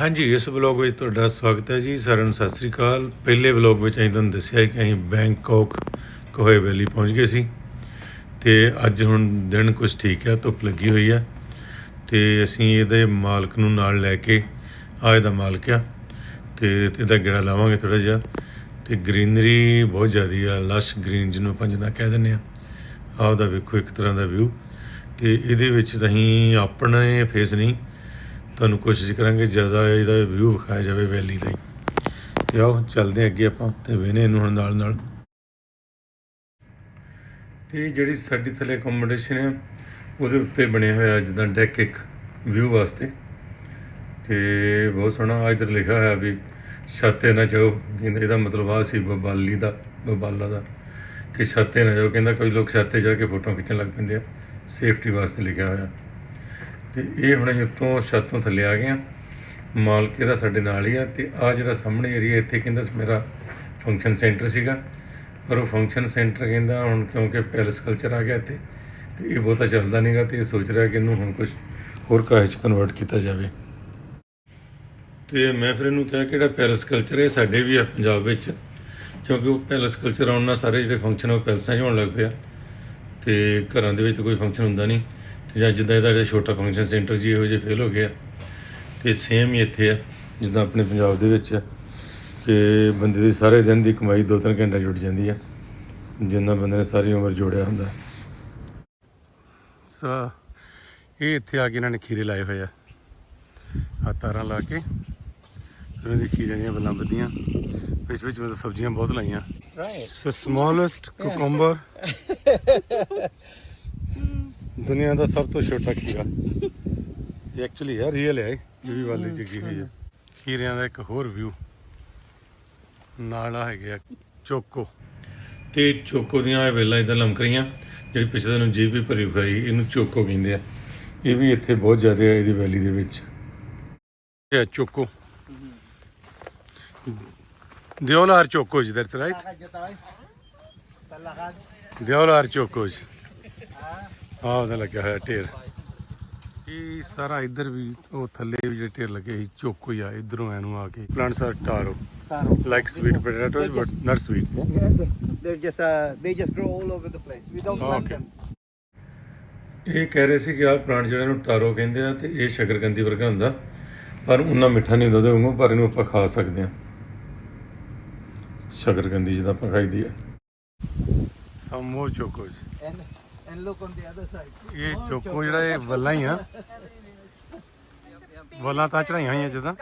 ਹਾਂਜੀ, ਇਸ ਵਲੌਗ ਵਿੱਚ ਤੁਹਾਡਾ ਸਵਾਗਤ ਹੈ ਜੀ। ਸਾਰਿਆਂ ਨੂੰ ਸਤਿ ਸ੍ਰੀ ਅਕਾਲ। ਪਹਿਲੇ ਵਲੌਗ ਵਿੱਚ ਅਸੀਂ ਤੁਹਾਨੂੰ ਦੱਸਿਆ ਕਿ ਅਸੀਂ ਬੈਂਕਾਕ, ਕੋਹੇ ਵੈਲੀ ਪਹੁੰਚ ਗਏ ਸੀ। ਤੇ ਅੱਜ ਹੁਣ ਦਿਨ ਕੁਝ ਠੀਕ ਹੈ, ਧੁੱਪ ਲੱਗੀ ਹੋਈ ਹੈ। ਤੇ ਅਸੀਂ ਇਹਦੇ ਮਾਲਕ ਨੂੰ ਨਾਲ ਲੈ ਕੇ ਆ ਇਹਦਾ ਮਾਲਕ ਆ। ਤੇ ਇਹਦਾ ਗੇੜਾ ਲਾਵਾਂਗੇ ਥੋੜਾ ਜਿਹਾ। ਤੇ ਗ੍ਰੀਨਰੀ ਬਹੁਤ ਜ਼ਿਆਦੀ ਆ ਲਸ਼ ਗ੍ਰੀਨ ਜਿਹਨੂੰ ਆਪਾਂ ਜਿੱਦਾਂ ਕਹਿ ਦਿੰਦੇ ਆ। ਆਹ ਉਹਦਾ ਵੇਖੋ ਇੱਕ ਤਰ੍ਹਾਂ ਦਾ ਵਿਊ ਤੇ ਇਹਦੇ ਵਿੱਚ ਅਸੀਂ ਆਪਣੇ ਫੇਸ ਨਹੀਂ ਤੁਹਾਨੂੰ ਕੋਸ਼ਿਸ਼ ਕਰਾਂਗੇ ਜ਼ਿਆਦਾ ਇਹਦਾ ਵਿਊ ਵਿਖਾਇਆ ਜਾਵੇ ਵੈਲੀ ਦਾ ਹੀ। ਤੇ ਆਓ ਚੱਲਦੇ ਹਾਂ ਅੱਗੇ ਆਪਾਂ ਤੇ ਵੇਨੇ ਇਹਨੂੰ ਹੁਣ ਨਾਲ ਨਾਲ। ਤੇ ਜਿਹੜੀ ਸਾਡੀ ਥੱਲੇ ਅਕੋਮੋਡੇਸ਼ਨ ਹੈ, ਉਹਦੇ ਉੱਤੇ ਬਣਿਆ ਹੋਇਆ ਜਿੱਦਾਂ ਡੈਕ ਇੱਕ ਵਿਊ ਵਾਸਤੇ। ਤੇ ਬਹੁਤ ਸੋਹਣਾ ਇਧਰ ਲਿਖਿਆ ਹੋਇਆ ਵੀ ਛੱਤ ਨਾ ਜਾਓ, ਕਹਿੰਦੇ ਇਹਦਾ ਮਤਲਬ ਆ ਸੀ ਬਬਾਲੀ ਦਾ ਬਬਾਲਾ ਦਾ। ਕਿ ਛੱਤ ਤੇ ਨਾ ਜਾਓ, ਕਹਿੰਦਾ ਕੋਈ ਲੋਕ ਛਾਤੇ ਜਾ ਕੇ ਫੋਟੋ ਖਿੱਚਣ ਲੱਗ ਪੈਂਦੇ ਆ। ਸੇਫਟੀ ਵਾਸਤੇ ਲਿਖਿਆ ਹੋਇਆ। ਤੇ ਇਹ ਹੁਣ ਅਸੀਂ ਉੱਤੋਂ ਛੱਤ ਤੋਂ ਥੱਲੇ ਆ ਗਏ ਆ। ਮਾਲਕ ਇਹਦਾ ਸਾਡੇ ਨਾਲ ਹੀ ਆ ਤੇ ਆ ਜਿਹੜਾ ਸਾਹਮਣੇ ਏਰੀਆ ਇੱਥੇ ਕਹਿੰਦਾ ਸੀ ਮੇਰਾ ਫੰਕਸ਼ਨ ਸੈਂਟਰ ਸੀਗਾ। ਪਰ ਉਹ ਫੰਕਸ਼ਨ ਸੈਂਟਰ ਕਹਿੰਦਾ ਹੁਣ ਕਿਉਂਕਿ ਪੈਲਸ ਕਲਚਰ ਆ ਗਿਆ ਇੱਥੇ, ਤੇ ਇਹ ਬਹੁਤਾ ਚੱਲਦਾ ਨਹੀਂਗਾ ਤੇ ਇਹ ਸੋਚ ਰਿਹਾ ਕਿ ਇਹਨੂੰ ਹੁਣ ਕੁਝ ਹੋਰ ਕਾਹੇ ਚ ਕਨਵਰਟ ਕੀਤਾ ਜਾਵੇ। ਤੇ ਮੈਂ ਫਿਰ ਇਹਨੂੰ ਕਿਹਾ ਕਿ ਜਿਹੜਾ ਪੈਲਸ ਕਲਚਰ ਇਹ ਸਾਡੇ ਵੀ ਆ ਪੰਜਾਬ ਵਿੱਚ। ਕਿਉਂਕਿ ਉਹ ਪੈਲਸ ਕਲਚਰ ਆਉਣ ਨਾਲ ਸਾਰੇ ਜਿਹੜੇ ਫੰਕਸ਼ਨ ਉਹ ਪੈਲਸਾਂ 'ਚ ਹੋਣ ਲੱਗ ਪਿਆ ਤੇ ਘਰਾਂ ਦੇ ਵਿੱਚ ਤਾਂ ਕੋਈ ਫੰਕਸ਼ਨ ਹੁੰਦਾ ਨਹੀਂ ਜਾਂ ਜਿੱਦਾਂ ਇਹਦਾ ਜਿਹੜਾ ਛੋਟਾ ਫੰਕਸ਼ਨ ਸੈਂਟਰ ਜੀ ਇਹੋ ਜਿਹੇ ਫੇਲ ਹੋ ਗਿਆ ਤੇ ਸੇਮ ਹੀ ਇੱਥੇ ਆ ਜਿੱਦਾਂ ਆਪਣੇ ਪੰਜਾਬ ਦੇ ਵਿੱਚ ਕਿ ਬੰਦੇ ਦੀ ਸਾਰੇ ਦਿਨ ਦੀ ਕਮਾਈ 2-3 ਘੰਟੇ ਜੁੜ ਜਾਂਦੀ ਆ ਜਿੰਨਾ ਬੰਦੇ ਨੇ ਸਾਰੀ ਉਮਰ ਜੋੜਿਆ ਹੁੰਦਾ। ਸੋ ਇਹ ਇੱਥੇ ਆ ਕੇ ਇਹਨਾਂ ਨੇ ਖੀਰੇ ਲਾਏ ਹੋਏ ਆ। ਆ ਤਾਰਾਂ ਲਾ ਕੇ ਉਹਨਾਂ ਦੀ ਖੀਰੇ ਦੀਆਂ ਬੱਲਾਂ ਬੱਦੀਆਂ ਵਿੱਚ ਵਿੱਚ ਮਤਲਬ ਸਬਜ਼ੀਆਂ ਬਹੁਤ ਲਾਈਆਂ. ਸੋ ਸਮਾਲੈਸਟ ਕੁਕੰਬਰ ਦੁਨੀਆ ਦਾ ਸਭ ਤੋਂ ਛੋਟਾ ਖੀਰਾ। ਇਹ ਐਕਚੁਅਲੀ ਹੈ ਰੀਅਲ ਹੈ ਇਹ ਵੀ ਵਾਲੀ ਜਗੀ ਹੋਈ ਹੈ। ਖੀਰਿਆਂ ਦਾ ਇੱਕ ਹੋਰ ਵਿਊ ਨਾਲ ਆ ਹੈਗੇ ਚੋਕੋ। ਤੇ ਚੋਕੋ ਦੀਆਂ ਇਹ ਵੇਲਾਂ ਇਦਾਂ ਲਮਕ ਰਹੀਆਂ ਜਿਹੜੀ ਪਿਛਲੇ ਨੂੰ ਜੀਪ ਵੀ ਭਰੀ ਹੋਈ ਇਹਨੂੰ ਚੋਕੋ ਕਹਿੰਦੇ ਆ। ਇਹ ਵੀ ਇੱਥੇ ਬਹੁਤ ਜ਼ਿਆਦਾ ਹੈ ਇਹਦੀ ਵੈਲੀ ਦੇ ਵਿੱਚ। ਇਹ choko. They all are chocos, that's right? ਆਹ ਉਹਦਾ ਲੱਗਿਆ ਹੋਇਆ ਢੇਰ ਇਹ ਸਾਰਾ ਇੱਧਰ ਵੀ ਉਹ ਥੱਲੇ ਵੀ ਜਿਹੜੇ ਢੇਰ ਲੱਗੇ ਸੀ ਚੋਕੋ ਹੀ ਆ ਇਧਰੋਂ ਐਨੂੰ ਆ ਕੇ plants are taro Taro. Like sweet potatoes but not sweet Yeah, they- they're just uh, they just grow all over the place. We don't plant Okay. them. ਇਹ ਕਹਿ ਰਹੇ ਸੀ ਕਿ ਆਹ ਪਲਾਂਟ ਜਿਹੜਾ ਨੂੰ ਟਾਰੋ ਕਹਿੰਦੇ ਆ ਤੇ ਇਹ ਸ਼ਕਰਕੰਦੀ ਵਰਗਾ ਹੁੰਦਾ ਪਰ ਉਹਨਾਂ ਮਿੱਠਾ ਨਹੀਂ ਹੁੰਦਾ ਵਾਂਗੂ ਪਰ ਇਹਨੂੰ ਆਪਾਂ ਖਾ ਸਕਦੇ ਆ ਸ਼ਕਰਕੰਦੀ ਜਿਹਦਾ ਆਪਾਂ ਖਾਈਦੀ ਆ some more chokos and look on the other side. ਇਹ ਚੋਕੋ. ਜਿਹੜਾ ਇਹ ਵੱਲਾਂ ਹੀ ਆ ਵੱਲਾਂ ਤਾਂ ਚੜਾਈਆਂ ਹੋਈਆਂ ਜਦਾਂ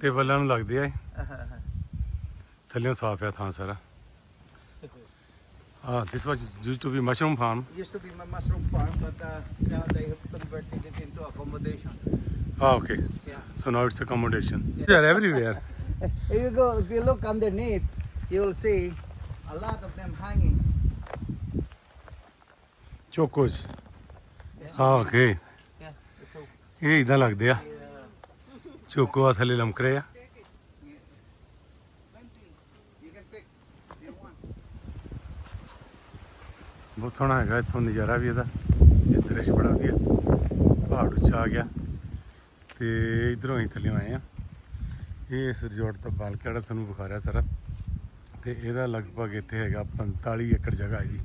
ਤੇ ਵੱਲਾਂ ਨੂੰ ਲੱਗਦੇ ਆ ਇਹ ਥੱਲੇੋਂ ਸਾਫ਼ ਆ ਥਾਂ ਸਾਰਾ Ah, this was used to be mushroom farm. Used to be my mushroom farm, but uh, now they have converted it into accommodation. Ah, okay. Yeah. So now it's accommodation. They are everywhere. If you go, if you look underneath, you will see a lot of them hanging. Ah, okay. Yeah. So ਇਹ ਇਦਾਂ ਲੱਗਦੇ ਆ choco ਆ ਥੱਲੇ ਲਮਕ ਰਹੇ ਆ. ਬਹੁਤ ਸੋਹਣਾ ਹੈਗਾ ਇੱਥੋਂ ਨਜ਼ਾਰਾ ਵੀ ਇਹਦਾ ਇਹ ਦ੍ਰਿਸ਼ ਬੜਾ ਵਧੀਆ ਪਹਾੜ ਉੱਚਾ ਆ ਗਿਆ ਤੇ ਇਧਰੋਂ ਹੀ ਥੱਲੇ ਆਏ ਆ ਇਹ ਇਸ ਰਿਜ਼ੋਰਟ ਦਾ ਬਾਲਕ ਜਿਹੜਾ ਤੁਹਾਨੂੰ ਵਿਖਾ ਰਿਹਾ ਸਾਰਾ ਤੇ ਇਹਦਾ ਲਗਭਗ ਇੱਥੇ ਹੈਗਾ 45 ਏਕੜ ਜਗ੍ਹਾ ਇਹਦੀ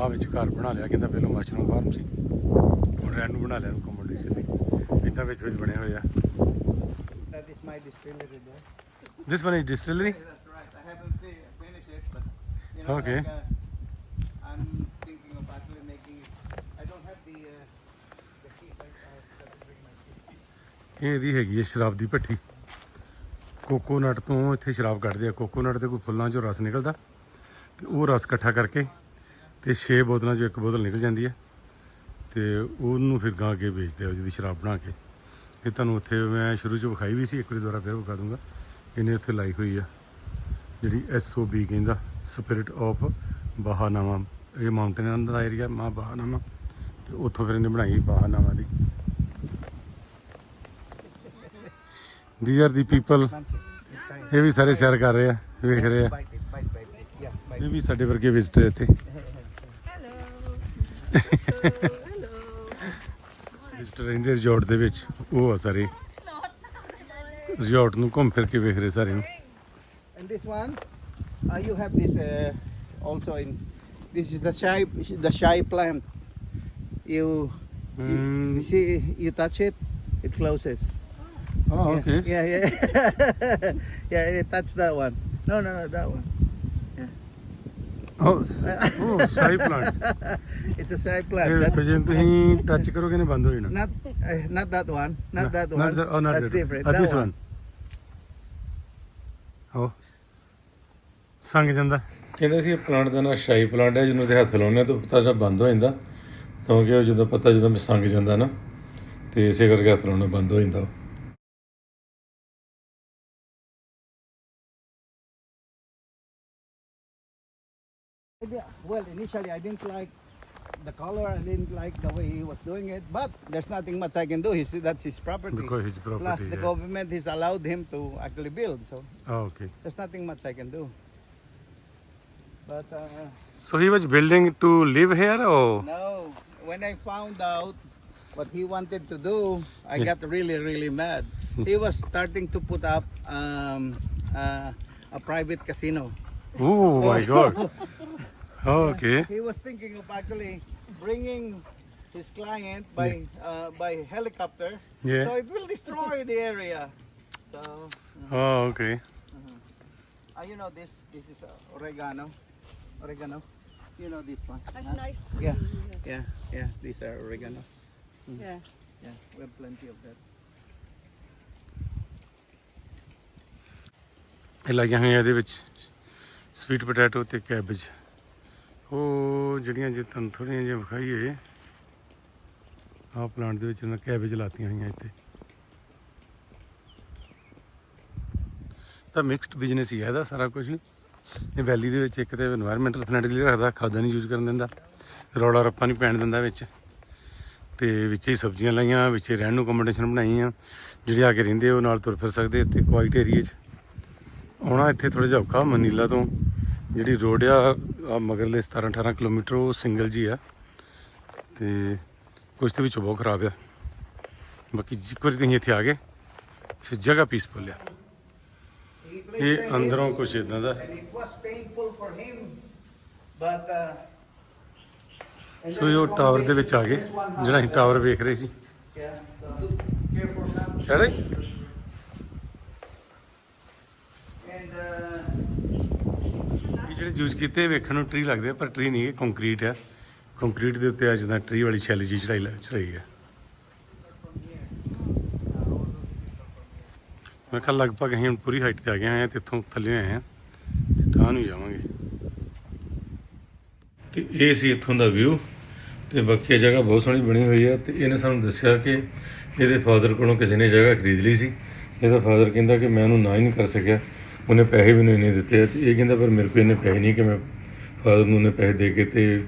ਆ ਵਿੱਚ ਘਰ ਬਣਾ ਲਿਆ ਕਹਿੰਦਾ ਪਹਿਲਾਂ ਮਸ਼ਰੂਮ ਫਾਰਮ ਸੀ ਹੁਣ ਰਹਿਣ ਨੂੰ ਬਣਾ ਲਿਆ ਅਕੋਮੋਡੇਸ਼ਨ ਦੀ ਇਦਾਂ ਵਿੱਚ ਵਿੱਚ ਬਣੇ ਹੋਏ ਆ That is my distillery there. This one is distillery That's right. I haven't fi- finished it, but you know, Okay. like, uh, I'm thinking of actually making. I don't have the uh, the key. I, I have to bring my key. ਇਹ ਇਹਦੀ ਹੈਗੀ ਹੈ ਸ਼ਰਾਬ ਦੀ ਭੱਠੀ coconut ਤੋਂ ਇੱਥੇ ਸ਼ਰਾਬ ਕੱਢਦੇ ਆ ਕੋਕੋਨਟ ਦੇ ਕੋਈ ਫੁੱਲਾਂ ਚੋਂ ਰਸ ਨਿਕਲਦਾ ਤੇ ਉਹ ਰਸ ਇਕੱਠਾ ਕਰਕੇ ਤੇ 6 ਬੋਤਲਾਂ ਚੋਂ ਇੱਕ ਬੋਤਲ ਨਿਕਲ ਜਾਂਦੀ ਹੈ ਤੇ ਉਹਨੂੰ ਫਿਰ ਗਾਂ ਕੇ ਵੇਚਦੇ ਆ ਜਿਹਦੀ ਸ਼ਰਾਬ ਬਣਾ ਕੇ। ਇਹ ਤੁਹਾਨੂੰ ਉੱਥੇ ਮੈਂ ਸ਼ੁਰੂ ਚ ਵਿਖਾਈ ਵੀ ਸੀ ਇੱਕ ਵਾਰੀ ਦੁਬਾਰਾ ਫਿਰ ਵਿਖਾ ਦੂੰਗਾ। ਇਹਨੇ ਉੱਥੇ ਲਾਈ ਹੋਈ ਆ ਜਿਹੜੀ ਬੀ ਕਹਿੰਦਾ ਸਪਿਰਿਟ ਆਫ ਬਾਹਾਨਾਮਾ ਇਹ ਮਾਊਂਟੇਨ ਦਾ ਏਰੀਆ ਮਾ ਬਾਹਾਨਾਮਾ ਤੇ ਉੱਥੋਂ ਫਿਰ ਇਹਨੇ ਬਣਾਈ ਬਾਹਾਨਾਮਾ ਦੀ। These are the people. ਇਹ ਵੀ ਸਾਰੇ ਸੈਰ ਕਰ ਰਹੇ ਆ ਵੇਖ ਰਹੇ ਆ. ਇਹ ਵੀ ਸਾਡੇ ਵਰਗੇ ਵਿਜ਼ਟਰ ਇੱਥੇ। ਵਿਜ਼ਟਰ ਰਹਿੰਦੇ ਰਿਜ਼ੋਰਟ ਦੇ ਵਿੱਚ ਉਹ ਆ ਸਾਰੇ ਰਿਜ਼ੋਰਟ ਨੂੰ ਘੁੰਮ ਫਿਰ ਕੇ ਵੇਖ ਰਹੇ ਸਾਰੇ ਨੂੰ And this one, uh, you have this uh, also in. This is the shy, the shy plant. You, you, Hmm. you see, you touch it, it closes. ਹਾਂ Yeah, okay Yeah, yeah, yeah. You touch that one. No, no, no, that one. ਉਹ ਉਹ ਸਾਰੀ plants It's a shy ਇਹ plant. ਵੇਖੋ That, ਜੇ ਤੁਸੀਂ touch ਕਰੋਗੇ ਨੇ ਬੰਦ ਹੋ ਜਾਣਾ not, not that one. Not that Not one. the- oh, not That's that different. That this one. ਹੋ ਸੰਗ ਜਾਂਦਾ ਕਹਿੰਦੇ ਸੀ ਇਹ ਪਲਾਂਟ ਦਾ ਨਾਂ ਸ਼ਾਈ ਪਲਾਂਟ ਹੈ ਜਿਹਨੂੰ ਤੇ ਹੱਥ ਲਾਉਂਦੇ ਆ ਤਾਂ ਪੱਤਾ ਜਿਹੜਾ ਬੰਦ ਹੋ ਜਾਂਦਾ ਕਿਉਂਕਿ ਉਹ ਜਦੋਂ ਪੱਤਾ ਜਦੋਂ ਸੰਗ ਜਾਂਦਾ ਨਾ ਤੇ ਇਸੇ ਕਰਕੇ ਹੱਥ ਲਾਉਣਾ ਬੰਦ ਹੋ ਜਾਂਦਾ ਉਹ। Well, initially I didn't like the color. I didn't like the way he was doing it. But there's nothing much I can do. He's, that's his property. Because his property. Plus, the yes. government has allowed him to actually build. So Oh, okay. there's nothing much I can do. But uh, So he was building to live here or? no, when I found out what he wanted to do, I Yeah. got really, really mad. He was starting to put up um, uh, a private casino. Oh my God. Okay. He was thinking of actually bringing his client by uh, by helicopter. Yeah. So it will destroy the area. So, Oh, okay. uh, you know this. This is uh, oregano. Oregano. You know this one. That's huh? nice. Yeah. Yeah. Yeah. These are oregano. Yeah. Yeah. We have plenty of that. ਇਹ ਲੱਗੀਆਂ ਹੋਈਆਂ ਇਹਦੇ ਵਿੱਚ sweet potato ਤੇ cabbage ਉਹ ਜਿਹੜੀਆਂ ਜੇ ਤੁਹਾਨੂੰ ਥੋੜੀਆਂ ਜਿਹੀਆਂ ਵਿਖਾਈਏ, ਆਹ ਪਲਾਂਟ ਦੇ ਵਿੱਚ ਉਹਨਾਂ ਕੈਬੇਜ ਲਾਤੀਆਂ ਹੋਈਆਂ ਇੱਥੇ। ਤਾਂ ਮਿਕਸਡ ਬਿਜ਼ਨਸ ਹੀ ਹੈ ਇਹਦਾ ਸਾਰਾ ਕੁਝ ਇਹ ਵੈਲੀ ਦੇ ਵਿੱਚ ਇੱਕ ਤੇ এনवायरमेंटਲ ਫਰੈਂਡਲੀ ਰੱਖਦਾ ਖਾਦਾਂ ਨਹੀਂ ਯੂਜ਼ ਕਰਨ ਦਿੰਦਾ, ਰੌਲਾ ਰੱਪਾ ਨਹੀਂ ਪੈਣ ਦਿੰਦਾ ਵਿੱਚ। ਤੇ ਵਿੱਚ ਹੀ ਸਬਜ਼ੀਆਂ ਲਾਈਆਂ, ਵਿੱਚ ਰਹਿਣ ਨੂੰ ਕਮੋਡੇਸ਼ਨ ਬਣਾਈ ਆ ਜਿਹੜੇ ਆ ਕੇ ਰਹਿੰਦੇ ਉਹ ਨਾਲ ਤੁਰ ਫਿਰ ਸਕਦੇ ਇੱਥੇ ਕੁਆਇਟ ਏਰੀਆ 'ਚ। ਆਉਣਾ ਇੱਥੇ ਥੋੜਾ ਜਿਹਾ ਔਖਾ, ਮਨੀਲਾ ਤੋਂ। ਜਿਹੜੀ ਰੋਡ ਆ ਮਗਰਲੇ 17 18 ਕਿਲੋਮੀਟਰ ਉਹ ਸਿੰਗਲ ਜੀ ਆ। ਤੇ ਕੁਝ ਤੇ ਵਿੱਚੋਂ ਬਹੁਤ ਖਰਾਬ ਆ। ਬਾਕੀ ਇੱਕ ਵਾਰੀ ਤੁਸੀਂ ਇੱਥੇ ਆ ਗਏ ਫਿਰ ਜਗ੍ਹਾ ਪੀਸਫੁਲ ਆ। ਇਹ ਅੰਦਰੋਂ ਕੁਝ ਇਦਾਂ ਦਾ। ਸੋ ਇਹ ਟਾਵਰ ਦੇ ਵਿੱਚ ਆ ਗਏ ਜਿਹੜਾ ਅਸੀਂ ਟਾਵਰ ਵੇਖ ਰਹੇ ਸੀ। Yeah. So careful now. ਚੜੇ And uh, ਇਹ ਜਿਹੜੇ ਯੂਜ਼ ਕੀਤੇ ਵੇਖਣ ਨੂੰ ਟ੍ਰੀ ਲੱਗਦੇ ਆ, ਪਰ ਟ੍ਰੀ ਨਹੀਂ, ਇਹ ਕੰਕਰੀਟ ਆ। ਕੰਕਰੀਟ ਦੇ ਉੱਤੇ ਆ ਜਿੱਦਾਂ ਟ੍ਰੀ ਵਾਲੀ ਸ਼ੈਲੀ ਜੀ ਚੜਾਈ ਚੜਾਈ ਆ। ਮੈਂ ਕਿਹਾ ਲਗਭਗ ਅਸੀਂ ਹੁਣ ਪੂਰੀ ਹਾਈਟ ਤੇ ਆ ਗਏ ਹਾਂ, ਤੇ ਇੱਥੋਂ ਥੱਲੇ ਆਏ ਹਾਂ, ਤੇ ਤਾਂ ਨੂੰ ਜਾਵਾਂਗੇ। ਤੇ ਇਹ ਸੀ ਇੱਥੋਂ ਦਾ ਵਿਊ ਤੇ ਬਾਕੀ ਜਗ੍ਹਾ ਬਹੁਤ ਸੋਹਣੀ ਬਣੀ ਹੋਈ ਹੈ ਤੇ ਇਹਨੇ ਸਾਨੂੰ ਦੱਸਿਆ ਕਿ ਇਹਦੇ ਫਾਦਰ ਕੋਲੋਂ ਕਿਸੇ ਨੇ ਜਗ੍ਹਾ ਖਰੀਦ ਲਈ ਸੀ। ਇਹਦਾ ਫਾਦਰ ਕਹਿੰਦਾ ਕਿ ਮੈਂ ਉਹਨੂੰ ਨਾ ਹੀ ਨਹੀਂ ਕਰ ਸਕਿਆ। ਉਹਨੇ ਪੈਸੇ ਵੀ ਨਹੀਂ ਦਿੱਤੇ। ਅਸੀਂ ਇਹ ਕਹਿੰਦਾ ਪਰ ਮੇਰੇ ਕੋਲ ਇਹਨੇ ਪੈਸੇ ਨਹੀਂ ਕਿ ਮੈਂ ਫਾਦਰ ਨੂੰ ਉਹਨੇ ਪੈਸੇ ਦੇ ਕੇ ਤੇ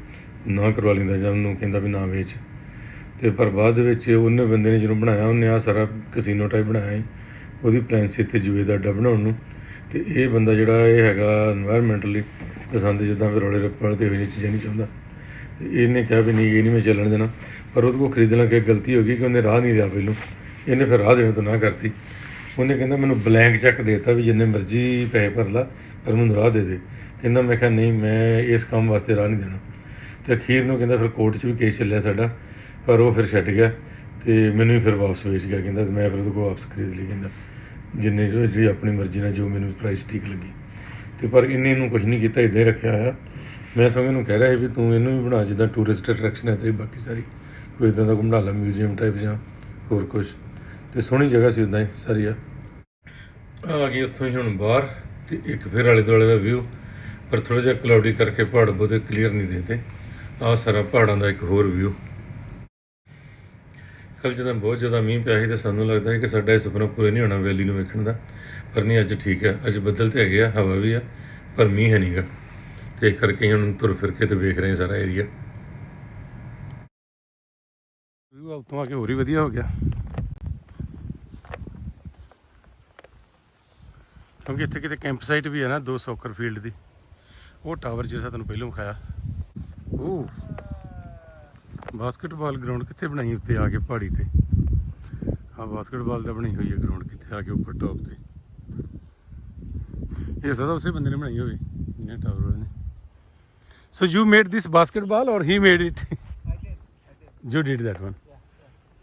ਨਾ ਕਰਵਾ ਲੈਂਦਾ ਜਾਂ ਉਹਨੂੰ ਕਹਿੰਦਾ ਵੀ ਨਾ ਵੇਚ। ਤੇ ਪਰ ਬਾਅਦ ਵਿੱਚ ਉਹਨੇ ਬੰਦੇ ਨੇ ਜਦੋਂ ਬਣਾਇਆ, ਉਹਨੇ ਆ ਸਾਰਾ ਕਸੀਨੋ ਟਾਈਪ ਬਣਾਇਆ ਉਹਦੀ ਪਲਾਨ ਸੀ ਇੱਥੇ ਜੂਏ ਦਾ ਅੱਡਾ ਬਣਾਉਣ ਨੂੰ। ਤੇ ਇਹ ਬੰਦਾ ਜਿਹੜਾ ਇਹ ਹੈਗਾ এনवायरमेंटਲੀ ਪਸੰਦ, ਜਿੱਦਾਂ ਫਿਰ ਰੋਲੇ ਰੱਪੜ ਤੇ ਹੋਈ ਚੀਜ਼ਾਂ ਨਹੀਂ ਚਾਹੁੰਦਾ। ਤੇ ਇਹਨੇ ਕਿਹਾ ਵੀ ਨਹੀਂ, ਇਹ ਨਹੀਂ ਮੈਂ ਚੱਲਣ ਦੇਣਾ। ਪਰ ਉਹਦੇ ਕੋਲ ਖਰੀਦਣਾ ਕਿ ਗਲਤੀ ਹੋ ਗਈ ਕਿ ਉਹਨੇ ਰਾਹ ਨਹੀਂ ਲਿਆ ਪਹਿਲੋਂ। ਇਹਨੇ ਫਿਰ ਰਾਹ ਦੇਣ ਤੋਂ ਨਾ ਕਰਤੀ। ਉਹਨੇ ਕਹਿੰਦਾ ਮੈਨੂੰ ਬਲੈਂਕ ਚੈੱਕ ਦੇਤਾ ਵੀ ਜਿੰਨੇ ਮਰਜ਼ੀ ਪੈਸੇ ਭਰ ਲਾ, ਪਰ ਮੈਨੂੰ ਰਾਹ ਦੇ ਦੇ। ਕਹਿੰਦਾ ਮੈਂ ਕਿਹਾ, ਨਹੀਂ, ਮੈਂ ਇਸ ਕੰਮ ਵਾਸਤੇ ਰਾਹ ਨਹੀਂ ਦੇਣਾ। ਤੇ ਅਖੀਰ ਨੂੰ ਕਹਿੰਦਾ, ਫਿਰ ਕੋਰਟ 'ਚ ਵੀ ਕੇਸ ਚੱਲਿਆ ਸਾਡਾ। ਪਰ ਉਹ ਫਿਰ ਛੱਡ ਗਿਆ ਤੇ ਮੈਨੂੰ ਹੀ ਫਿਰ ਵਾਪਸ ਵੇਚ ਗਿਆ, ਕਹਿੰਦਾ ਮੈਂ ਫਿਰ ਉਹਦੇ ਕੋਲ ਵਾਪਸ ਖਰੀਦ ਲਈ, ਕਹਿੰਦਾ। ਜਿੰਨੇ ਜੋ ਜਿਹੜੀ ਆਪਣੀ ਮਰਜ਼ੀ ਨਾਲ ਜੋ ਮੈਨੂੰ ਪ੍ਰਾਈਸ ਠੀਕ ਲੱਗੀ। ਤੇ ਪਰ ਇਹਨੇ ਇਹਨੂੰ ਕੁਝ ਨਹੀਂ ਕੀਤਾ ਇਦਾਂ ਹੀ ਰੱਖਿਆ ਹੋਇਆ। ਮੈਂ ਸਗੋਂ ਇਹਨੂੰ ਕਹਿ ਰਿਹਾ ਸੀ ਵੀ ਤੂੰ ਇਹਨੂੰ ਵੀ ਬਣਾ, ਜਿੱਦਾਂ ਟੂਰਿਸਟ ਅਟਰੈਕਸ਼ਨ ਹੈ ਤੇਰੀ, ਬਾਕੀ ਸਾਰੀ। ਕੋਈ ਇਦਾਂ ਦਾ ਘੁੰਮਾ ਲਾ ਮਿਊਜ਼ੀਅਮ ਟਾਈਪ ਜਾਂ ਹੋਰ ਕੁਝ ਤੇ ਸੋਹਣੀ ਜਗ੍ਹਾ ਸੀ ਉਦਾਂ ਹੀ, ਸਾਰੀ ਆ। ਆ ਗਈ ਉੱਥੋਂ ਹੀ ਹੁਣ ਬਾਹਰ ਤੇ ਇੱਕ ਫਿਰ ਆਲੇ ਦੁਆਲੇ ਦਾ ਵਿਊ ਪਰ ਥੋੜਾ ਜਿਹਾ ਕਲਾਉਡੀ ਕਰਕੇ ਪਹਾੜ ਬਹੁਤੇ ਕਲੀਅਰ ਨਹੀਂ ਦਿਖਦੇ ਆ ਸਾਰਾ ਪਹਾੜਾਂ ਦਾ ਇੱਕ ਹੋਰ ਵਿਊ ਕੱਲ ਜਦੋਂ ਬਹੁਤ ਜ਼ਿਆਦਾ ਮੀਂਹ ਪਿਆ ਸੀ ਤੇ ਸਾਨੂੰ ਲੱਗਦਾ ਸੀ ਕਿ ਸਾਡਾ ਇਹ ਸੁਪਨਾ ਪੂਰਾ ਨਹੀਂ ਹੋਣਾ ਵੈਲੀ ਨੂੰ ਵੇਖਣ ਦਾ। ਪਰ ਨਹੀਂ, ਅੱਜ ਠੀਕ ਹੈ ਅੱਜ ਬੱਦਲ ਤੇ ਹੈਗੇ ਆ, ਹਵਾ ਵੀ ਆ, ਪਰ ਮੀਂਹ ਹੈ ਨਹੀਂਗਾ। ਤੇ ਇਸ ਕਰਕੇ ਹੁਣ ਤੁਰ ਫਿਰ ਕੇ ਤੇ ਵੇਖ ਰਹੇ ਸਾਰਾ ਏਰੀਆ ਵਿਊ ਉਤੋਂ ਆ ਕੇ ਹੋਰ ਹੀ ਵਧੀਆ ਹੋ ਗਿਆ। ਕਿਉਂਕਿ ਇੱਥੇ ਕਿਤੇ ਕੈਂਪ ਸਾਈਟ ਵੀ ਹੈ ਨਾ, ਦੋ ਸੌਕਰ ਫੀਲਡ ਦੀ ਉਹ ਟਾਵਰ ਜਿਹਾ ਤੁਹਾਨੂੰ ਪਹਿਲਾਂ ਵਿਖਾਇਆ ਉਹ ਬਾਸਕਟਬਾਲ ਗਰਾਊਂਡ ਕਿੱਥੇ ਬਣਾਈ ਉੱਤੇ ਆ ਕੇ ਪਹਾੜੀ ਤੇ ਆ ਬਾਸਕਟਬਾਲ ਦਾ ਬਣੀ ਹੋਈ ਹੈ ਗਰਾਊਂਡ ਕਿੱਥੇ ਆ ਕੇ ਉੱਪਰ ਟੌਪ ਤੇ ਇਹ ਸਦਾ ਉਸੇ ਬੰਦੇ ਨੇ ਬਣਾਈ ਹੋਵੇ, ਜਿਹਨੇ ਟਾਵਰ ਵਾਲੇ ਨੇ so you made this basketball or he made I did. I did. You did that one Yeah.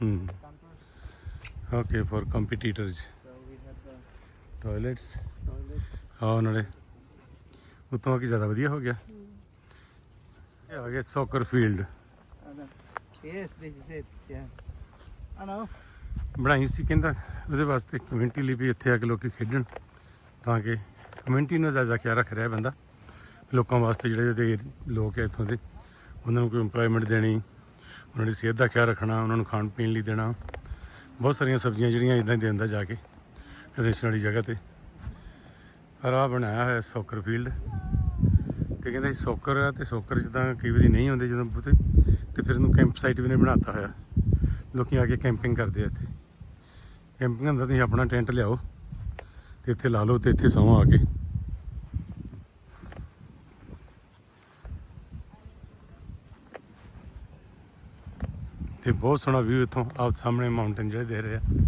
hmm Campers. okay, for competitors So we had the toilets. ਹਾਂ ਨਾਲੇ ਉਤੋਂ ਕੇ ਜ਼ਿਆਦਾ ਵਧੀਆ ਹੋ ਗਿਆ ਇਹ ਆ ਗਿਆ soccer field is it. Yeah. I know. ਬਣਾਈ ਸੀ ਕਹਿੰਦਾ ਉਹਦੇ ਵਾਸਤੇ ਕਮਿਊਨਿਟੀ ਲਈ ਵੀ ਇੱਥੇ ਆ ਕੇ ਲੋਕੀ ਖੇਡਣ ਤਾਂ ਕਿ ਕਮਿਊਨਿਟੀ ਨੂੰ ਜ਼ਿਆਦਾ ਖਿਆਲ ਰੱਖ ਰਿਹਾ ਬੰਦਾ ਲੋਕਾਂ ਵਾਸਤੇ ਜਿਹੜੇ ਇਹਦੇ ਲੋਕ ਹੈ ਇੱਥੋਂ ਦੇ ਉਹਨਾਂ ਨੂੰ ਕੋਈ ਏਮਪਲੋਇਮੈਂਟ ਦੇਣੀ ਉਹਨਾਂ ਦੀ ਸਿਹਤ ਦਾ ਖਿਆਲ ਰੱਖਣਾ ਉਹਨਾਂ ਨੂੰ ਖਾਣ ਪੀਣ ਲਈ ਦੇਣਾ ਬਹੁਤ ਸਾਰੀਆਂ ਸਬਜ਼ੀਆਂ ਜਿਹੜੀਆਂ ਇਦਾਂ ਹੀ ਦੇ ਦਿੰਦਾ ਜਾ ਕੇ ਵਾਲੀ ਜਗ੍ਹਾ ਤੇ ਪਰ ਬਣਾਇਆ ਹੋਇਆ ਸੌਕਰ ਫੀਲਡ। ਤੇ ਕਹਿੰਦੇ ਸੀ ਸੌਕਰ ਆ ਤੇ ਸੌਕਰ 'ਚ ਤਾਂ ਕਈ ਵਾਰੀ ਨਹੀਂ ਹੁੰਦੇ ਜਦੋਂ ਬਹੁਤੇ ਤੇ ਫਿਰ ਇਹਨੂੰ ਕੈਂਪ ਸਾਈਟ ਵੀ ਨੇ ਬਣਾਤਾ ਹੋਇਆ। ਲੋਕੀ ਆ ਕੇ ਕੈਂਪਿੰਗ ਕਰਦੇ ਆ ਇੱਥੇ। ਕੈਂਪਿੰਗ ਹੁੰਦਾ ਤੁਸੀਂ ਆਪਣਾ ਟੈਂਟ ਲਿਆਓ ਤੇ ਇੱਥੇ ਲਾ ਲਓ ਤੇ ਇੱਥੇ ਸੌਂ ਆ ਕੇ। ਤੇ ਬਹੁਤ ਸੋਹਣਾ ਵਿਊ ਇੱਥੋਂ ਆਪ ਸਾਹਮਣੇ ਮਾਊਂਟੇਨ ਜਿਹੜੇ ਦੇ ਰਹੇ ਆ।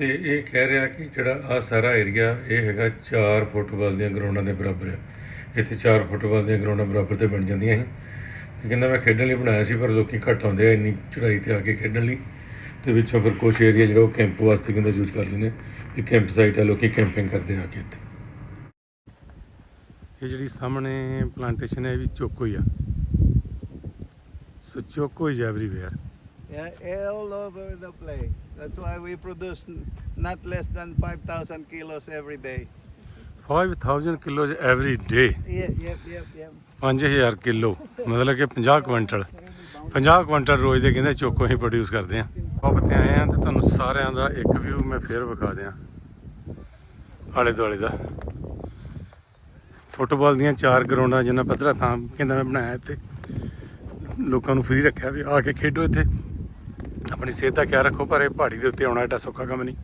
ਤੇ ਇਹ ਕਹਿ ਰਿਹਾ ਕਿ ਜਿਹੜਾ ਆ ਸਾਰਾ ਏਰੀਆ ਇਹ ਹੈਗਾ 4 ਫੁੱਟਬਾਲ ਦੀਆਂ ਗਰਾਊਂਡਾਂ ਦੇ ਬਰਾਬਰ ਹੈ। ਇੱਥੇ 4 ਫੁੱਟਬਾਲ ਦੀਆਂ ਗਰਾਊਂਡਾਂ ਬਰਾਬਰ ਤੇ ਬਣ ਜਾਂਦੀਆਂ ਸੀ। ਤੇ ਕਹਿੰਦਾ ਮੈਂ ਖੇਡਣ ਲਈ ਬਣਾਇਆ ਸੀ, ਪਰ ਲੋਕੀ ਘੱਟ ਆਉਂਦੇ ਆ ਇੰਨੀ ਚੜ੍ਹਾਈ ਤੇ ਆ ਕੇ ਖੇਡਣ ਲਈ। ਤੇ ਵਿੱਚੋਂ ਫਿਰ ਕੁਛ ਏਰੀਆ ਜਿਹੜਾ ਉਹ ਕੈਂਪ ਵਾਸਤੇ ਕਹਿੰਦਾ ਯੂਜ਼ ਕਰ ਲੈਂਦੇ ਤੇ ਕੈਂਪ ਸਾਈਟ ਆ, ਲੋਕੀ ਕੈਂਪਿੰਗ ਕਰਦੇ ਆ ਕੇ ਇੱਥੇ। ਇਹ ਜਿਹੜੀ ਸਾਹਮਣੇ ਪਲਾਂਟੇਸ਼ਨ ਹੈ, ਇਹ ਵੀ ਚੋਕੋ ਹੀ ਆ। So choco is everywhere Yeah, all over the place. That's why we produce not less than 5,000 kilos every day. 5000 kilos every day Yeah, yep, yep, yep. 5000 kilo ਮਤਲਬ ਕਿ 50 ਕੁਇੰਟਲ। 50 ਕੁਇੰਟਲ ਰੋਜ਼ ਦੇ ਕਹਿੰਦੇ choco ਹੀ produce ਕਰਦੇ ਆ। ਆਪਾਂ ਤੇ ਆਏ ਆ ਤੇ ਤੁਹਾਨੂੰ ਸਾਰਿਆਂ ਦਾ ਇੱਕ ਵਿਊ ਮੈਂ ਫੇਰ ਵਿਖਾ ਦਿਆਂ। ਆਲੇ ਦੁਆਲੇ ਦਾ। ਫੁੱਟਬਾਲ ਦੀਆਂ ਚਾਰ ਗਰਾਊਂਡਾਂ ਜਿੰਨਾ ਪੱਧਰਾ ਥਾਂ ਕਹਿੰਦਾ ਮੈਂ ਬਣਾਇਆ ਇੱਥੇ। ਲੋਕਾਂ ਨੂੰ ਫ੍ਰੀ ਰੱਖਿਆ ਵੀ ਆ ਕੇ ਖੇਡੋ ਇੱਥੇ। ਆਪਣੀ ਸਿਹਤ ਦਾ ਖਿਆਲ ਰੱਖੋ, ਪਰ ਇਹ ਪਹਾੜੀ ਦੇ ਉੱਤੇ ਆਉਣਾ ਐਡਾ ਸੌਖਾ ਕੰਮ ਨਹੀਂ।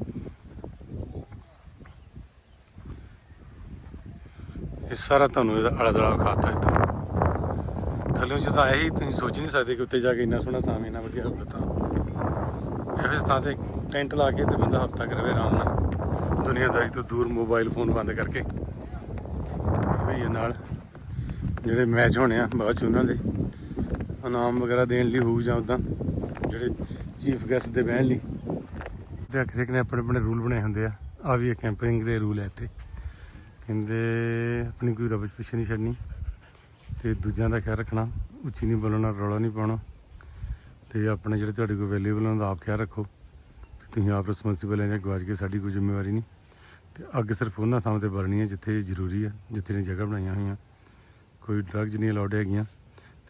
ਇਹ ਸਾਰਾ ਤੁਹਾਨੂੰ ਇਹਦਾ ਆਲਾ ਦੁਆਲਾ ਖਾਤਾ ਇੱਥੋਂ। ਥੱਲੇ ਜਦੋਂ ਆਏ ਹੀ ਤੁਸੀਂ ਸੋਚ ਨਹੀਂ ਸਕਦੇ ਕਿ ਉੱਤੇ ਜਾ ਕੇ ਇੰਨਾ ਸੋਹਣਾ ਥਾਂ ਵੀ ਇੰਨਾ ਵਧੀਆ ਹੋਊਗਾ ਤਾਂ। ਇਹੋ ਜਿਹੇ ਥਾਂ ਤੇ ਟੈਂਟ ਲਾ ਕੇ ਤੇ ਬੰਦਾ ਹਫਤਾ ਕਰੇ ਆਰਾਮ ਨਾਲ। ਦੁਨੀਆਦਾਰੀ ਤੋਂ ਦੂਰ ਮੋਬਾਈਲ ਫੋਨ ਬੰਦ ਕਰਕੇ। ਵੀ ਨਾਲ। ਜਿਹੜੇ ਮੈਚ ਹੋਣੇ ਆ ਬਾਅਦ ਚ ਉਹਨਾਂ ਦੇ। ਇਨਾਮ ਵਗੈਰਾ ਦੇਣ ਲਈ ਹੋਊ ਜਾਂ ਉਦਾਂ ਚੀਫ ਗੈਸਟ ਦੇ ਬਹਿਣ ਲਈ। ਤੇ ਹਰੇਕ ਨੇ ਆਪਣੇ ਆਪਣੇ ਰੂਲ ਬਣਾਏ ਹੁੰਦੇ ਆ। ਆ ਵੀ ਇਹ ਕੈਂਪਿੰਗ ਦੇ ਰੂਲ ਹੈ ਇੱਥੇ। ਕਹਿੰਦੇ ਆਪਣੀ ਕੋਈ ਰਬਸ਼ ਪਿੱਛੇ ਨਹੀਂ ਛੱਡਣੀ। ਤੇ ਦੂਜਿਆਂ ਦਾ ਖਿਆਲ ਰੱਖਣਾ। ਉੱਚੀ ਨਹੀਂ ਬੋਲਣਾ, ਰੌਲਾ ਨਹੀਂ ਪਾਉਣਾ। ਤੇ ਆਪਣੇ ਜਿਹੜੇ ਤੁਹਾਡੇ ਕੋਲ ਅਵੇਲੇਬਲ ਉਹਨਾਂ ਦਾ ਆਪ ਖਿਆਲ ਰੱਖੋ। ਤੁਸੀਂ ਆਪ ਰਿਸਪੌਂਸਿਬਲ ਹੈ ਜਾਂ ਗਵਾਚ ਕੇ ਸਾਡੀ ਕੋਈ ਜ਼ਿੰਮੇਵਾਰੀ ਨਹੀਂ। ਤੇ ਅੱਗ ਸਿਰਫ ਉਹਨਾਂ ਥਾਵਾਂ ਤੇ ਬਲਣੀ ਹੈ ਜਿੱਥੇ ਜ਼ਰੂਰੀ ਹੈ ਜਿੱਥੇ ਨੇ ਜਗ੍ਹਾ ਬਣਾਈਆਂ ਹੋਈਆਂ। ਕੋਈ ਡਰੱਗਜ਼ ਨਹੀਂ ਅਲਾਉਡ ਹੈਗੀਆਂ।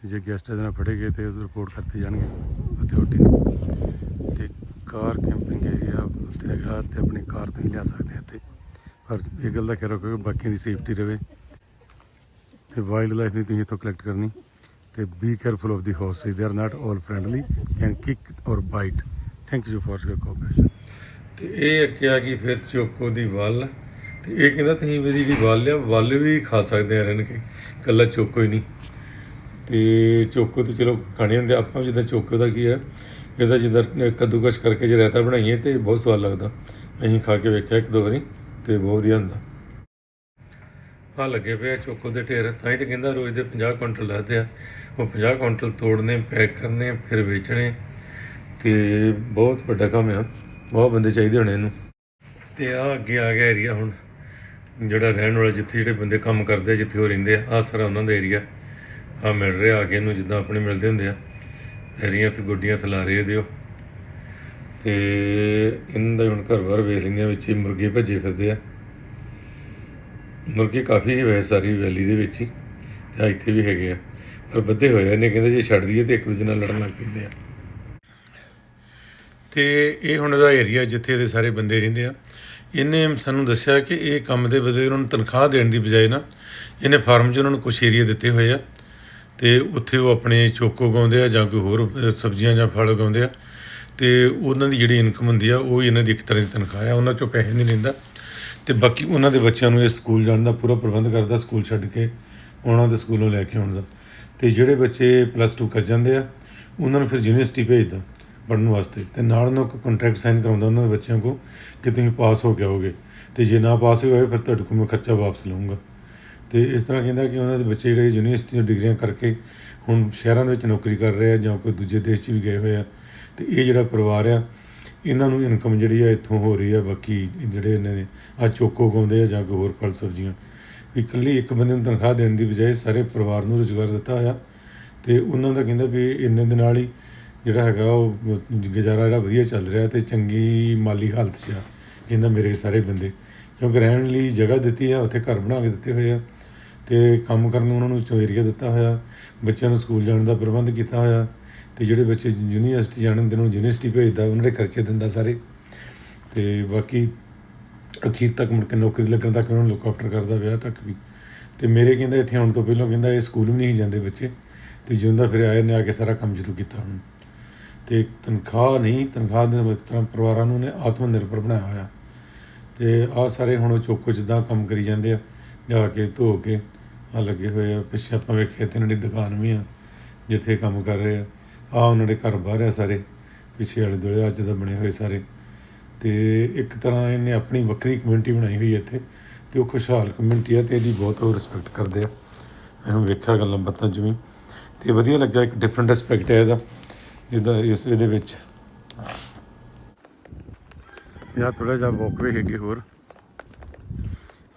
ਤੇ ਜੇ ਗੈਸਟ ਇਹਦੇ ਨਾਲ ਫੜੇ ਗਏ ਤੇ ਰਿਪੋਰਟ ਕਰਤੇ ਜਾਣਗੇ। ਅਥਾਰਟੀ ਨੂੰ ਕਾਰ ਕੈਂਪਿੰਗ ਏਰੀਆ ਉੱਥੇ ਹੈਗਾ ਤੇ ਆਪਣੀ ਕਾਰ ਤੁਸੀਂ ਲਿਆ ਸਕਦੇ ਆ ਇੱਥੇ। ਪਰ ਇਹ ਗੱਲ ਦਾ ਖਿਆਲ ਰੱਖੋ ਕਿ ਬਾਕੀਆਂ ਦੀ ਸੇਫਟੀ ਰਵੇ ਤੇ ਵਾਈਲਡ ਲਾਈਫ ਨਹੀਂ ਤੁਸੀਂ ਇੱਥੋਂ ਕਲੈਕਟ ਕਰਨੀ ਤੇ be careful of the horses they are not all friendly can kick or bite thank you for your cooperation ਤੇ ਇਹ ਅੱਕਿਆ ਕਿ ਫਿਰ ਚੋਕੋ ਦੀ ਵੱਲ। ਤੇ ਇਹ ਕਹਿੰਦਾ ਤੁਸੀਂ ਵੀ ਵੱਲ ਆ, ਵੱਲ ਵੀ ਖਾ ਸਕਦੇ ਆ ਰਹਿਣ ਕੇ। ਕੱਲਾ ਚੋਕੋ ਹੀ ਨਹੀਂ। ਤੇ ਚੋਕੋ ਤੇ ਚਲੋ ਖਾਣੇ ਹੁੰਦੇ ਆ। ਆਪਾਂ ਜਿੱਦਾਂ ਚੋਕੋ ਦਾ ਕੀ ਹੈ ਇਹਦਾ ਜਿੱਦਾਂ ਕੱਦੂਕਸ਼ ਕਰਕੇ ਜੇ ਰਾਇਤਾ ਬਣਾਈਏ ਤੇ ਬਹੁਤ ਸਵਾਦ ਲੱਗਦਾ। ਅਸੀਂ ਖਾ ਕੇ ਵੇਖਿਆ ਇੱਕ ਦੋ ਵਾਰੀ ਤੇ ਬਹੁਤ ਵਧੀਆ ਹੁੰਦਾ। ਆ ਲੱਗੇ ਪਿਆ ਚੋਕੋ ਦੇ ਢੇਰ, ਤਾਂ ਹੀ ਤੇ ਕਹਿੰਦਾ ਰੋਜ਼ ਦੇ 50 ਕੁਇੰਟਲ ਲੱਗਦੇ ਆ। ਉਹ 50 ਕੁਇੰਟਲ ਤੋੜਨੇ, ਪੈਕ ਕਰਨੇ, ਫਿਰ ਵੇਚਣੇ ਤੇ ਬਹੁਤ ਵੱਡਾ ਕੰਮ ਆ। ਬਹੁਤ ਬੰਦੇ ਚਾਹੀਦੇ ਹੋਣੇ ਇਹਨੂੰ। ਤੇ ਆ ਅੱਗੇ ਆ ਗਿਆ ਏਰੀਆ ਹੁਣ, ਜਿਹੜਾ ਰਹਿਣ ਵਾਲਾ ਜਿੱਥੇ ਜਿਹੜੇ ਬੰਦੇ ਕੰਮ ਕਰਦੇ ਆ, ਜਿੱਥੇ ਉਹ ਰਹਿੰਦੇ ਆ ਆ ਸਾਰਾ ਉਹਨਾਂ ਦਾ ਏਰੀਆ ਆ ਮਿਲ ਰਿਹਾ ਆ ਕੇ ਇਹਨੂੰ ਜਿੱਦਾਂ ਆਪਣੇ ਮਿਲਦੇ ਹੁੰਦੇ ਆ। ਏਰੀਆ ਤੇ ਗੁੱਡੀਆਂ ਥਲਾ ਰਹੇ ਦਿਓ। ਤੇ ਇਹਨਾਂ ਦਾ ਹੁਣ ਘਰ ਬਾਰ ਵੇਖ ਲੈਂਦੇ ਆ ਵਿੱਚ ਹੀ ਮੁਰਗੇ ਭੱਜੇ ਫਿਰਦੇ ਆ। ਮੁਰਗੇ ਕਾਫੀ ਹੀ ਵੈਸੇ ਸਾਰੀ ਵੈਲੀ ਦੇ ਵਿੱਚ ਹੀ, ਤੇ ਇੱਥੇ ਵੀ ਹੈਗੇ ਆ। ਪਰ ਬੱਧੇ ਹੋਏ ਆ ਇਹਨੇ ਕਹਿੰਦੇ ਜੇ ਛੱਡ ਦਈਏ ਤੇ ਇੱਕ ਦੂਜੇ ਨਾਲ ਲੜਨ ਲੱਗ ਪੈਂਦੇ ਆ। ਤੇ ਇਹ ਹੁਣ ਦਾ ਏਰੀਆ ਜਿੱਥੇ ਇਹਦੇ ਸਾਰੇ ਬੰਦੇ ਰਹਿੰਦੇ ਆ। ਇਹਨੇ ਸਾਨੂੰ ਦੱਸਿਆ ਕਿ ਇਹ ਕੰਮ ਦੇ ਬਦਲੇ ਉਹਨਾਂ ਨੂੰ ਤਨਖਾਹ ਦੇਣ ਦੀ ਬਜਾਏ ਨਾ, ਇਹਨੇ ਫਾਰਮ 'ਚ ਉਹਨਾਂ ਨੂੰ ਕੁਛ ਏਰੀਆ ਦਿੱਤੇ ਹੋਏ ਆ। ਅਤੇ ਉੱਥੇ ਉਹ ਆਪਣੇ ਚੋਕੋ ਉਗਾਉਂਦੇ ਆ ਜਾਂ ਕੋਈ ਹੋਰ ਸਬਜ਼ੀਆਂ ਜਾਂ ਫਲ ਉਗਾਉਂਦੇ ਆ। ਅਤੇ ਉਹਨਾਂ ਦੀ ਜਿਹੜੀ ਇਨਕਮ ਹੁੰਦੀ ਆ, ਉਹ ਹੀ ਇਹਨਾਂ ਦੀ ਇੱਕ ਤਰ੍ਹਾਂ ਦੀ ਤਨਖਾਹ ਆ। ਉਹਨਾਂ ਚੋਂ ਪੈਸੇ ਨਹੀਂ ਲੈਂਦਾ। ਅਤੇ ਬਾਕੀ ਉਹਨਾਂ ਦੇ ਬੱਚਿਆਂ ਨੂੰ ਇਹ ਸਕੂਲ ਜਾਣ ਦਾ ਪੂਰਾ ਪ੍ਰਬੰਧ ਕਰਦਾ, ਸਕੂਲ ਛੱਡ ਕੇ ਉਹਨਾਂ ਦੇ ਸਕੂਲੋਂ ਲੈ ਕੇ ਆਉਣ ਦਾ। ਤੇ ਜਿਹੜੇ ਬੱਚੇ ਪਲੱਸ 2 ਕਰ ਜਾਂਦੇ ਆ, ਉਹਨਾਂ ਨੂੰ ਫਿਰ ਯੂਨੀਵਰਸਿਟੀ ਭੇਜਦਾ ਪੜ੍ਹਨ ਵਾਸਤੇ। ਤੇ ਨਾਲ ਉਹਨਾਂ ਕੋ ਕੰਟਰੈਕਟ ਸਾਈਨ ਕਰਾਉਂਦਾ ਉਹਨਾਂ ਦੇ ਬੱਚਿਆਂ ਕੋ ਕਿ ਤੁਸੀਂ ਪਾਸ ਹੋ ਕੇ ਆਓਗੇ। ਤੇ ਜੇ ਨਾ ਪਾਸ ਹੋਏ, ਫਿਰ ਤੁਹਾਡੇ ਕੋਲ ਮੈਂ ਖਰਚਾ ਵਾਪਸ ਲਵਾਂਗਾ ਤੇ ਇਸ ਤਰ੍ਹਾਂ ਕਹਿੰਦਾ ਕਿ ਉਹਨਾਂ ਦੇ ਬੱਚੇ ਜਿਹੜੇ ਯੂਨੀਵਰਸਿਟੀ ਦੀਆਂ ਡਿਗਰੀਆਂ ਕਰਕੇ ਹੁਣ ਸ਼ਹਿਰਾਂ ਦੇ ਵਿੱਚ ਨੌਕਰੀ ਕਰ ਰਹੇ ਆ ਜਾਂ ਕੋਈ ਦੂਜੇ ਦੇਸ਼ 'ਚ ਵੀ ਗਏ ਹੋਏ ਆ, ਤੇ ਇਹ ਜਿਹੜਾ ਪਰਿਵਾਰ ਆ, ਇਹਨਾਂ ਨੂੰ ਇਨਕਮ ਜਿਹੜੀ ਆ ਇੱਥੋਂ ਹੋ ਰਹੀ ਆ, ਬਾਕੀ ਜਿਹੜੇ ਇਹਨਾਂ ਦੇ ਆ ਚੋਕੋ ਗਾਉਂਦੇ ਆ ਜਾਂ ਕੋਈ ਹੋਰ ਫਲ ਸਬਜ਼ੀਆਂ, ਵੀ ਇਕੱਲੀ ਇੱਕ ਬੰਦੇ ਨੂੰ ਤਨਖਾਹ ਦੇਣ ਦੀ ਬਜਾਏ ਸਾਰੇ ਪਰਿਵਾਰ ਨੂੰ ਰੁਜ਼ਗਾਰ ਦਿੱਤਾ ਹੋਇਆ, ਤੇ ਉਹਨਾਂ ਦਾ ਕਹਿੰਦਾ ਵੀ ਇੰਨੇ ਦੇ ਨਾਲ ਹੀ ਜਿਹੜਾ ਹੈਗਾ ਉਹ ਗੁਜ਼ਾਰਾ ਜਿਹੜਾ ਵਧੀਆ ਚੱਲ ਰਿਹਾ ਤੇ ਚੰਗੀ ਮਾਲੀ ਹਾਲਤ 'ਚ ਆ, ਕਹਿੰਦਾ ਮੇਰੇ ਸਾਰੇ ਬੰਦੇ, ਕਿਉਂਕਿ ਰਹਿਣ ਲਈ ਜਗ੍ਹਾ ਦਿੱਤੀ ਆ, ਉੱਥੇ ਘਰ ਬਣਾ ਕੇ ਦਿੱਤੇ ਹੋਏ ਆ ਤੇ ਕੰਮ ਕਰਨ ਨੂੰ ਉਹਨਾਂ ਨੂੰ ਚੋਏਰੀਆ ਦਿੱਤਾ ਹੋਇਆ, ਬੱਚਿਆਂ ਨੂੰ ਸਕੂਲ ਜਾਣ ਦਾ ਪ੍ਰਬੰਧ ਕੀਤਾ ਹੋਇਆ ਤੇ ਜਿਹੜੇ ਬੱਚੇ ਯੂਨੀਵਰਸਿਟੀ ਜਾਣ ਦੇ ਨੇ ਯੂਨੀਵਰਸਿਟੀ ਭੇਜਦਾ, ਉਹਨਾਂ ਦੇ ਖਰਚੇ ਦਿੰਦਾ ਸਾਰੇ। ਤੇ ਬਾਕੀ ਅਖੀਰ ਤੱਕ ਮੁੜ ਕੇ ਨੌਕਰੀ ਲੱਗਣ ਤੱਕ ਉਹਨਾਂ ਨੂੰ ਲੁੱਕ ਆਫਟਰ ਕਰਦਾ ਵਿਆਹ ਤੱਕ ਵੀ। ਤੇ ਮੇਰੇ ਕਹਿੰਦਾ ਇੱਥੇ ਆਉਣ ਤੋਂ ਪਹਿਲਾਂ ਕਹਿੰਦਾ ਇਹ ਸਕੂਲ ਵੀ ਨਹੀਂ ਜਾਂਦੇ ਬੱਚੇ। ਤੇ ਜਿਉਂਦਾ ਫਿਰ ਆਏ ਨੇ ਆ ਕੇ ਸਾਰਾ ਕੰਮ ਸ਼ੁਰੂ ਕੀਤਾ ਹੁਣ। ਤੇ ਤਨਖਾਹ ਨਹੀਂ, ਤਨਖਾਹ ਦੇ ਤਰ੍ਹਾਂ ਪਰਿਵਾਰਾਂ ਨੂੰ ਨੇ ਆਤਮ ਨਿਰਭਰ ਬਣਾਇਆ ਹੋਇਆ। ਤੇ ਆ ਸਾਰੇ ਹੁਣ ਉਹ ਚੋਕੋ ਜਿੱਦਾਂ ਕੰਮ ਕਰੀ ਜਾਂਦੇ ਆ, ਜਾ ਕੇ ਧੋ ਕੇ ਆ ਲੱਗੇ ਹੋਏ ਆ। ਪਿੱਛੇ ਆਪਾਂ ਵੇਖਿਆ ਤੇ ਇਹਨਾਂ ਦੀ ਦੁਕਾਨ ਵੀ ਆ, ਜਿੱਥੇ ਕੰਮ ਕਰ ਰਹੇ ਆ। ਆ ਉਹਨਾਂ ਦੇ ਘਰ ਬਾਹਰ ਆ ਸਾਰੇ, ਪਿੱਛੇ ਵਾਲੇ ਦੁਆਲੇ ਅੱਜ ਦਾ ਬਣੇ ਹੋਏ ਸਾਰੇ। ਤੇ ਇੱਕ ਤਰ੍ਹਾਂ ਇਹਨੇ ਆਪਣੀ ਵੱਖਰੀ ਕਮਿਊਨਿਟੀ ਬਣਾਈ ਹੋਈ ਇੱਥੇ, ਤੇ ਉਹ ਖੁਸ਼ਹਾਲ ਕਮਿਊਨਿਟੀ ਆ ਤੇ ਇਹਦੀ ਬਹੁਤ ਉਹ ਰਿਸਪੈਕਟ ਕਰਦੇ ਆ। ਅਸੀਂ ਵੇਖਿਆ ਗੱਲਾਂ ਬਾਤਾਂ ਜਿਵੇਂ, ਤੇ ਵਧੀਆ ਲੱਗਾ ਇੱਕ ਡਿਫਰੈਂਟ ਐਸਪੈਕਟ ਹੈ ਇਹਦਾ ਇਹਦਾ ਇਸ, ਇਹਦੇ ਵਿੱਚ। ਯਾ ਥੋੜਾ ਜਿਹਾ ਵੋਕ ਵੀ ਹੈਗੇ ਹੋਰ।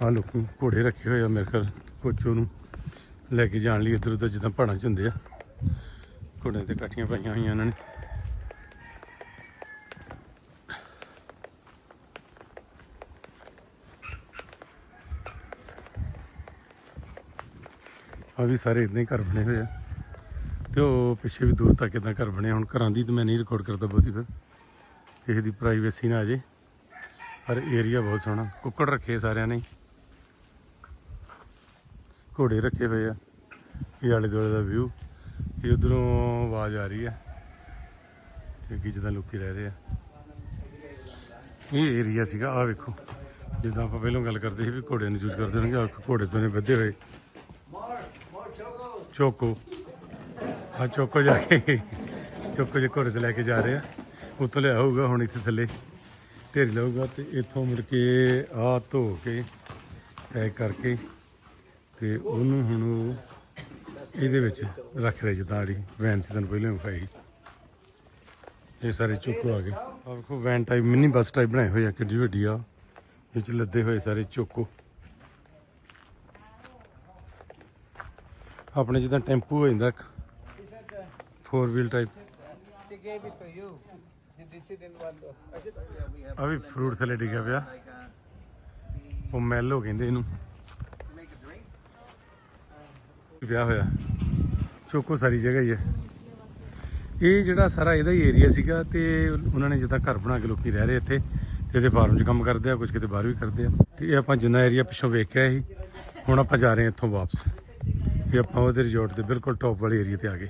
ਆ ਲੋਕ ਘੋੜੇ ਰੱਖੇ ਹੋਏ ਆ ਮੇਰੇ ਖਿਆਲ। ਕੁਛ ਉਹਨੂੰ। ਲੈ ਕੇ ਜਾਣ ਲਈ ਇੱਧਰ ਉੱਧਰ ਜਿੱਦਾਂ ਪਹਾੜਾਂ 'ਚ ਹੁੰਦੇ ਆ। ਘੋੜਿਆਂ ਤੇ ਕਾਠੀਆਂ ਪਾਈਆਂ ਹੋਈਆਂ ਉਹਨਾਂ ਨੇ। ਆ ਵੀ ਸਾਰੇ ਇਦਾਂ ਹੀ ਘਰ ਬਣੇ ਹੋਏ ਆ। ਤੇ ਉਹ ਪਿੱਛੇ ਵੀ ਦੂਰ ਤੱਕ ਇਦਾਂ ਘਰ ਬਣੇ ਹੁਣ ਘਰਾਂ ਦੀ ਤਾਂ ਮੈਂ ਨਹੀਂ ਰਿਕਾਰਡ ਕਰਦਾ ਬਹੁਤੀ ਫਿਰ। ਕਿਸੇ ਦੀ ਪ੍ਰਾਈਵੇਸੀ ਨਾ ਆ ਜੇ। ਪਰ ਏਰੀਆ ਬਹੁਤ ਸੋਹਣਾ। ਕੁੱਕੜ ਰੱਖੇ ਸਾਰਿਆਂ ਨੇ। ਘੋੜੇ ਰੱਖੇ ਹੋਏ ਆ, ਇਹ ਆਲੇ ਦੁਆਲੇ ਦਾ ਵਿਊ ਇਹ ਉਧਰੋਂ ਆਵਾਜ਼ ਆ ਰਹੀ ਹੈ ਕਿ ਅੱਗੇ ਜਿੱਦਾਂ ਲੋਕੀ ਰਹਿ ਰਹੇ ਆ। ਇਹ ਏਰੀਆ ਸੀਗਾ ਆ ਵੇਖੋ। ਜਿੱਦਾਂ ਆਪਾਂ ਪਹਿਲਾਂ ਗੱਲ ਕਰਦੇ ਸੀ ਵੀ ਘੋੜਿਆਂ ਨੂੰ ਯੂਜ਼ ਕਰਦੇ ਹੋਣਗੇ, ਆਹ ਘੋੜੇ ਤੋਂ ਨੇ ਵੱਧੇ ਹੋਏ। ਚੋਕੋ। ਆ ਚੋਕੋ ਜਾ ਕੇ, ਚੋਕੋ ਜੇ ਘੋੜੇ ਤੇ ਲੈ ਕੇ ਜਾ ਰਹੇ ਆ। ਉੱਥੋਂ ਲਿਆ ਹੋਊਗਾ, ਹੁਣ ਇੱਥੇ ਥੱਲੇ ਢੇਰੀ ਲਊਗਾ ਤੇ ਇੱਥੋਂ ਮੁੜ ਕੇ ਆ ਧੋ ਕੇ, ਪੈਕ ਕਰਕੇ ਤੇ ਉਹਨੂੰ ਹੁਣ ਉਹ ਇਹਦੇ ਵਿੱਚ ਰੱਖ ਰਹੇ ਜਿੱਦਾਂ ਆੜੀ ਵੈਨ ਸੀ ਤੈਨੂੰ ਪਹਿਲਾਂ ਵਿਖਾਈ ਇਹ ਸਾਰੇ ਚੋਕੋ ਆ ਗਏ। ਆ ਵੇਖੋ van type mini bus type ਬਣਾਏ ਹੋਏ ਆ ਕਿੱਡੀ ਵੱਡੀ ਆ। ਇਹ ਚ ਲੱਦੇ ਹੋਏ ਸਾਰੇ ਚੋਕੋ। ਆਪਣੇ ਜਿੱਦਾਂ ਟੈਂਪੂ ਹੋ ਜਾਂਦਾ four He said uh, 4 wheel type ਆ ਵੀ ਫਰੂਟ ਥੱਲੇ ਡਿੱਗਿਆ ਪਿਆ। like uh, the, ਉਹ ਮੈਲੋ ਕਹਿੰਦੇ ਇਹਨੂੰ to make a drink. ਵਿਆਹ ਹੋਇਆ। ਚੋਕੋ ਸਾਰੀ ਜਗ੍ਹਾ ਹੀ ਹੈ। ਇਹ ਜਿਹੜਾ ਸਾਰਾ ਇਹਦਾ ਹੀ ਏਰੀਆ ਸੀਗਾ ਤੇ ਉਹਨਾਂ ਨੇ ਜਿੱਦਾਂ ਘਰ ਬਣਾ ਕੇ ਲੋਕੀ ਰਹਿ ਰਹੇ ਇੱਥੇ ਤੇ ਇਹਦੇ ਫਾਰਮ 'ਚ ਕੰਮ ਕਰਦੇ ਆ ਕੁਝ ਕਿਤੇ ਬਾਹਰ ਵੀ ਕਰਦੇ ਆ। ਤੇ ਇਹ ਆਪਾਂ ਜਿੰਨਾ ਏਰੀਆ ਪਿੱਛੋਂ ਵੇਖਿਆ ਸੀ, ਹੁਣ ਆਪਾਂ ਜਾ ਰਹੇ ਹਾਂ ਇੱਥੋਂ ਵਾਪਸ। ਇਹ ਆਪਾਂ ਉਹਦੇ ਰਿਜ਼ੋਰਟ ਦੇ ਬਿਲਕੁਲ ਟੌਪ ਵਾਲੇ ਏਰੀਆ ਤੇ ਆ ਗਏ।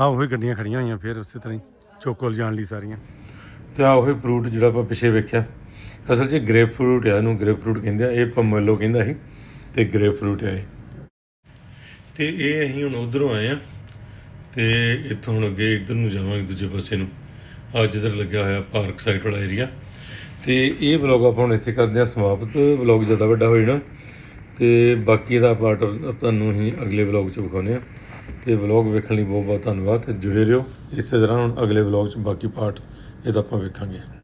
ਆ ਉਹੀ ਗੱਡੀਆਂ ਖੜੀਆਂ ਹੋਈਆਂ ਫਿਰ ਉਸੇ ਤਰ੍ਹਾਂ ਹੀ, ਚੋਕੋ ਜਾਣ ਲਈ ਸਾਰੀਆਂ। ਤੇ ਆਹ ਉਹੀ ਫਰੂਟ ਜਿਹੜਾ ਆਪਾਂ ਪਿੱਛੇ ਵੇਖਿਆ। ਅਸਲ 'ਚ ਗ੍ਰੇਪ ਫਰੂਟ ਆ, ਇਹਨੂੰ ਗ੍ਰੇਪ ਫਰੂਟ ਕਹਿੰਦੇ ਆ। ਇਹ ਪਮੈਲੋ ਕਹਿੰਦਾ ਸੀ ਤੇ ਗ੍ਰੇਪ ਫਰੂਟ ਆ ਇਹ। ਤੇ ਇਹ ਅਸੀਂ ਹੁਣ ਉਧਰੋਂ ਆਏ ਆ ਤੇ ਇੱਥੋਂ ਹੁਣ ਅੱਗੇ ਇੱਧਰ ਨੂੰ ਜਾਵਾਂਗੇ ਦੂਜੇ ਪਾਸੇ ਨੂੰ। ਆ ਜਿੱਧਰ ਲੱਗਿਆ ਹੋਇਆ ਪਾਰਕ ਸਾਈਡ ਵਾਲਾ ਏਰੀਆ ਤੇ ਇਹ ਵਲੌਗ ਆਪਾਂ ਹੁਣ ਇੱਥੇ ਕਰਦੇ ਆ ਸਮਾਪਤ। ਵਲੌਗ ਜ਼ਿਆਦਾ ਵੱਡਾ ਹੋ ਜਾਣਾ। ਤੇ ਬਾਕੀ ਦਾ ਪਾਰਟ ਤੁਹਾਨੂੰ ਅਸੀਂ ਅਗਲੇ ਵਲੌਗ 'ਚ ਵਿਖਾਉਂਦੇ ਆ। ਤੇ ਵਲੌਗ ਵੇਖਣ ਲਈ ਬਹੁਤ ਬਹੁਤ ਧੰਨਵਾਦ ਤੇ ਜੁੜੇ ਰਹੋ। ਇਸੇ ਤਰ੍ਹਾਂ ਹੁਣ ਅਗਲੇ ਵਲੌਗ 'ਚ ਬਾਕੀ ਪਾਰਟ ਇਹਦਾ ਆਪਾਂ ਵੇਖਾਂਗੇ।